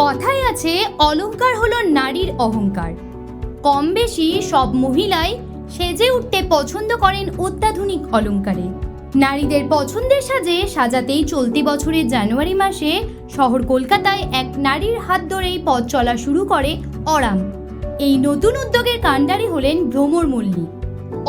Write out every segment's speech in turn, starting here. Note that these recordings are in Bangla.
কথায় আছে, অলংকার হলো নারীর অহংকার। কম বেশি সব মহিলাই সেজে উঠতে পছন্দ করেন অত্যাধুনিক অলংকারে। নারীদের পছন্দের সাজে সাজাতেই চলতি বছরের জানুয়ারি মাসে শহর কলকাতায় এক নারীর হাত ধরেই পথ চলা শুরু করে অরাম। এই নতুন উদ্যোগের কাণ্ডারি হলেন ভ্রমর মল্লিক।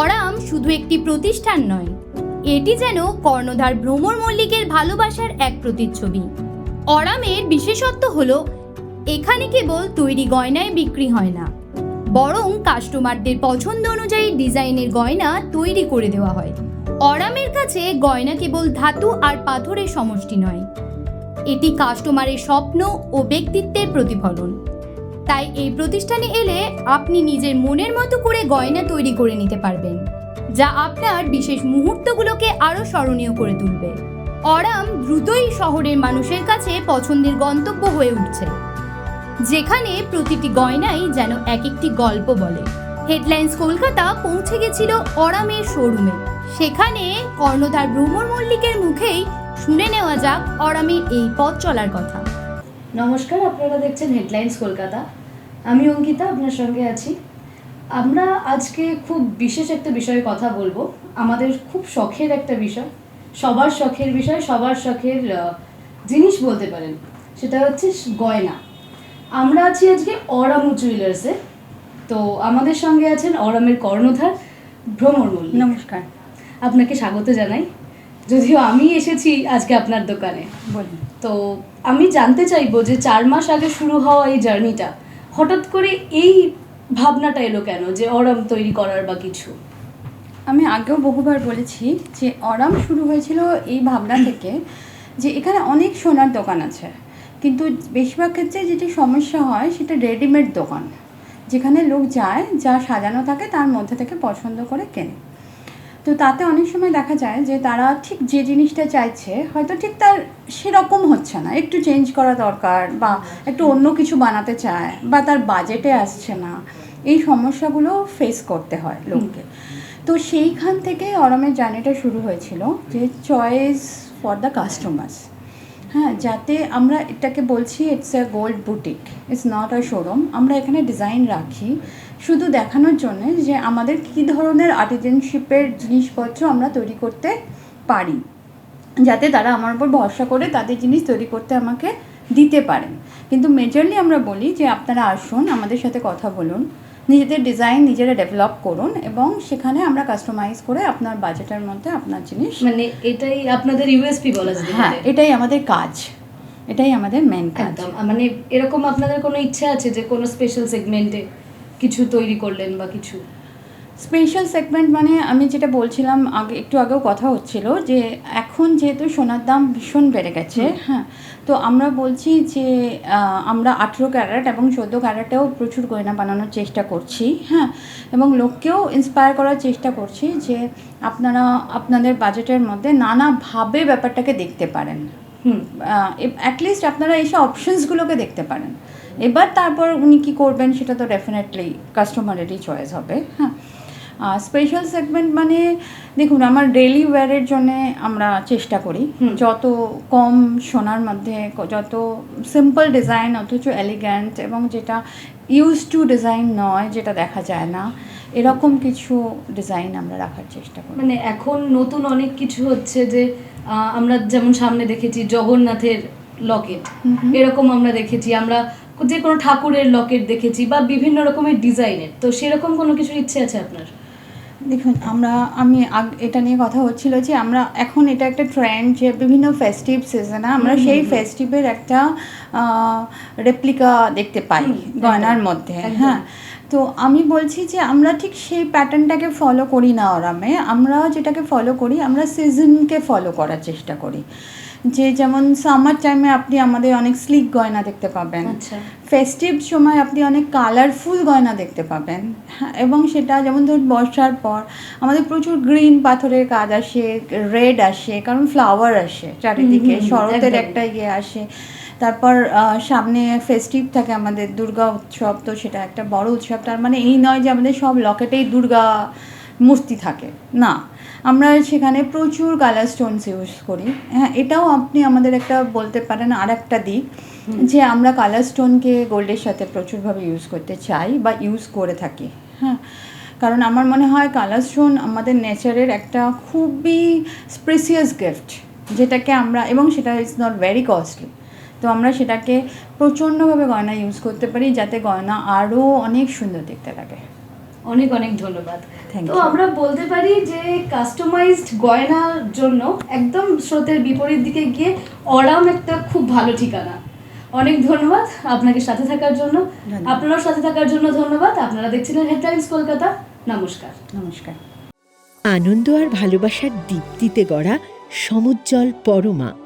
অরাম শুধু একটি প্রতিষ্ঠান নয়, এটি যেন কর্ণধার ভ্রমর মল্লিকের ভালোবাসার এক প্রতিচ্ছবি। অরামের বিশেষত্ব হলো, এখানে কেবল তৈরি গয়নায় বিক্রি হয় না, বরং কাস্টমারদের পছন্দ অনুযায়ী ডিজাইনের গয়না তৈরি করে দেওয়া হয়। অরামের কাছে গয়না কেবল ধাতু আর পাথরের সমষ্টি নয়, এটি কাস্টমারের স্বপ্ন ও ব্যক্তিত্বের প্রতিফলন। তাই এই প্রতিষ্ঠানে এলে আপনি নিজের মনের মতো করে গয়না তৈরি করে নিতে পারবেন, যা আপনার বিশেষ মুহূর্তগুলোকে আরও স্মরণীয় করে তুলবে। অরাম দ্রুতই শহরের মানুষের কাছে পছন্দের গন্তব্য হয়ে উঠছে। যেখানে প্রতিটি গয়নাই যেন এক একটি গল্প বলে। হেডলাইন্স কলকাতা পৌঁছে গেছিল অরামের শোরুমে। সেখানে কর্ণধার ভ্রমর মল্লিকের মুখেই শুনে নেওয়া যাক অরামের এই পথ চলার কথা। নমস্কার, আপনারা দেখছেন হেডলাইন্স কলকাতা। আমি অঙ্কিতা, আপনার সঙ্গে আছি। আমরা আজকে খুব বিশেষ একটা বিষয়ে কথা বলব। আমাদের খুব শখের একটা বিষয়। সবার শখের বিষয় সবার শখের জিনিস বলতে পারেন। সেটা হচ্ছে গয়না। আমরা আছি আজকে অরামু জুয়েলার্সে তো আমাদের সঙ্গে আছেন অরামের কর্ণধার মল্লিক। নমস্কার। আপনাকে স্বাগত জানাই। যদিও আমি এসেছি আজকে আপনার দোকানে। বলুন। তো আমি জানতে চাইব যে চার মাস আগে শুরু হওয়া এই জার্নিটা হঠাৎ করে এই ভাবনাটা এলো কেন যে অরাম তৈরি করার বা কিছু? আমি আগেও বহুবার বলেছি যে অরাম শুরু হয়েছিল এই ভাবনা থেকে যে এখানে অনেক সোনার দোকান আছে। কিন্তু বেশিরভাগ ক্ষেত্রে যেটি সমস্যা হয় সেটা রেডিমেড দোকান, যেখানে লোক যায়, যা সাজানো থাকে তার মধ্যে থেকে পছন্দ করে কেনে। তো তাতে অনেক সময় দেখা যায় যে তারা ঠিক যে জিনিসটা চাইছে, হয়তো ঠিক তার সেরকম হচ্ছে না। একটু চেঞ্জ করা দরকার বা একটু অন্য কিছু বানাতে চায় বা তার বাজেটে আসছে না। এই সমস্যাগুলো ফেস করতে হয় লোককে। তো সেইখান থেকে অরমের জার্নিটা শুরু হয়েছিল যে চয়েস ফর দ্য কাস্টমার্স। হ্যাঁ যাতে আমরা এটাকে বলছি it's a gold boutique it's not a showroom আমরা এখানে ডিজাইন রাখি, শুধু দেখানোর জন্য যে আমাদের কী ধরনের আর্টিজেনশিপের জিনিসপত্র আমরা তৈরি করতে পারি, যাতে তারা আমার উপর ভরসা করে তাদের জিনিস তৈরি করতে আমাকে দিতে পারেন। কিন্তু মেজরলি আমরা বলি যে আপনারা আসুন, আমাদের সাথে কথা বলুন। নিজেদের ডিজাইন নিজেরা ডেভেলপ করুন এবং সেখানে আমরা কাস্টমাইজ করে আপনার বাজেটের মধ্যে আপনার জিনিস মানে এটাই আপনাদের ইউএসপি বলা যায় হ্যাঁ এটাই আমাদের কাজ। এটাই আমাদের মেন কাজ। একদম মানে এরকম আপনাদের কোনো ইচ্ছা আছে যে কোনো স্পেশাল সেগমেন্টে কিছু তৈরি করলেন বা কিছু? স্পেশাল সেগমেন্ট মানে আমি যেটা বলছিলাম আগে একটু আগেও কথা হচ্ছিল যে এখন যেহেতু সোনার দাম ভীষণ বেড়ে গেছে হ্যাঁ তো আমরা বলছি যে আমরা আঠেরো ক্যারেট এবং চোদ্দ ক্যারেটেও প্রচুর গয়না বানানোর চেষ্টা করছি হ্যাঁ এবং লোককেও ইন্সপায়ার করার চেষ্টা করছি যে আপনারা আপনাদের বাজেটের মধ্যে নানাভাবে ব্যাপারটাকে দেখতে পারেন। হুম। অ্যাটলিস্ট আপনারা এসে অপশনসগুলোকে দেখতে পারেন। এবার তারপর উনি কি করবেন সেটা তো ডেফিনেটলি কাস্টমারেরই চয়েস হবে হ্যাঁ স্পেশাল সেগমেন্ট মানে দেখুন আমার ডেলি ওয়্যারের জন্য আমরা চেষ্টা করি। যত কম সোনার মধ্যে যত সিম্পল ডিজাইন অথচ এলিগ্যান্ট এবং যেটা ইউজ টু ডিজাইন নয় যেটা দেখা যায় না এরকম কিছু ডিজাইন আমরা রাখার চেষ্টা করি। মানে এখন নতুন অনেক কিছু হচ্ছে যে আমরা যেমন সামনে দেখেছি জগন্নাথের লকেট। এরকম আমরা দেখেছি আমরা যে কোনো ঠাকুরের লকেট দেখেছি বা বিভিন্ন রকমের ডিজাইনের তো সেরকম কোনো কিছুর ইচ্ছে আছে আপনার? দেখুন আমরা আমি আগ এটা নিয়ে কথা হচ্ছিল যে আমরা এখন এটা একটা ট্রেন্ড যে বিভিন্ন ফেস্টিভ সিজনে আমরা সেই। ফেস্টিভের একটা রেপ্লিকা দেখতে পাই গয়নার মধ্যে হ্যাঁ তো আমি বলছি যে আমরা ঠিক সেই প্যাটার্নটাকে ফলো করি না ওরামে আমরা যেটাকে ফলো করি আমরা সিজনকে ফলো করার চেষ্টা করি। যে যেমন সামার টাইমে আপনি আমাদের অনেক স্লিক গয়না দেখতে পাবেন। আচ্ছা। ফেস্টিভ সময় আপনি অনেক কালারফুল গয়না দেখতে পাবেন। হ্যাঁ, এবং সেটা যেমন ধরুন বর্ষার পর আমাদের প্রচুর গ্রিন পাথরের কাজ আসে রেড আসে কারণ ফ্লাওয়ার আসে চারিদিকে শরতের একটা ইয়ে আসে। তারপর সামনে ফেস্টিভ থাকে আমাদের দুর্গা উৎসব তো সেটা একটা বড় উৎসব। তার মানে এই নয় যে আমাদের সব লকেটেই দুর্গা মূর্তি থাকে না। আমরা সেখানে প্রচুর কালার স্টোনস ইউজ করি। হ্যাঁ এটাও আপনি আমাদের একটা বলতে পারেন আর একটা দিক যে আমরা কালার স্টোনকে গোল্ডের সাথে প্রচুরভাবে ইউজ করতে চাই বা ইউজ করে থাকি হ্যাঁ। কারণ আমার মনে হয় কালার স্টোন আমাদের নেচারের একটা খুবই স্পেসিয়াস গিফট যেটাকে আমরা এবং সেটা ইজ নট ভেরি কস্টলি তো আমরা সেটাকে প্রচণ্ডভাবে গয়না ইউজ করতে পারি যাতে গয়না আরও অনেক সুন্দর দেখতে লাগে। অনেক অনেক ধন্যবাদ। তো আমরা বলতে পারি যে কাস্টমাইজড গয়নার জন্য একদম স্রোতের বিপরীত দিকে গিয়ে অরাম একটা খুব ভালো ঠিকানা। অনেক ধন্যবাদ আপনাকে সাথে থাকার জন্য। আপনারাও সাথে থাকার জন্য ধন্যবাদ। আপনারা দেখছিলেন হেডলাইন্স কলকাতা। নমস্কার। নমস্কার। আনন্দ আর ভালোবাসার দীপ্তিতে গড়া সমুজ্জ্বল পরমা।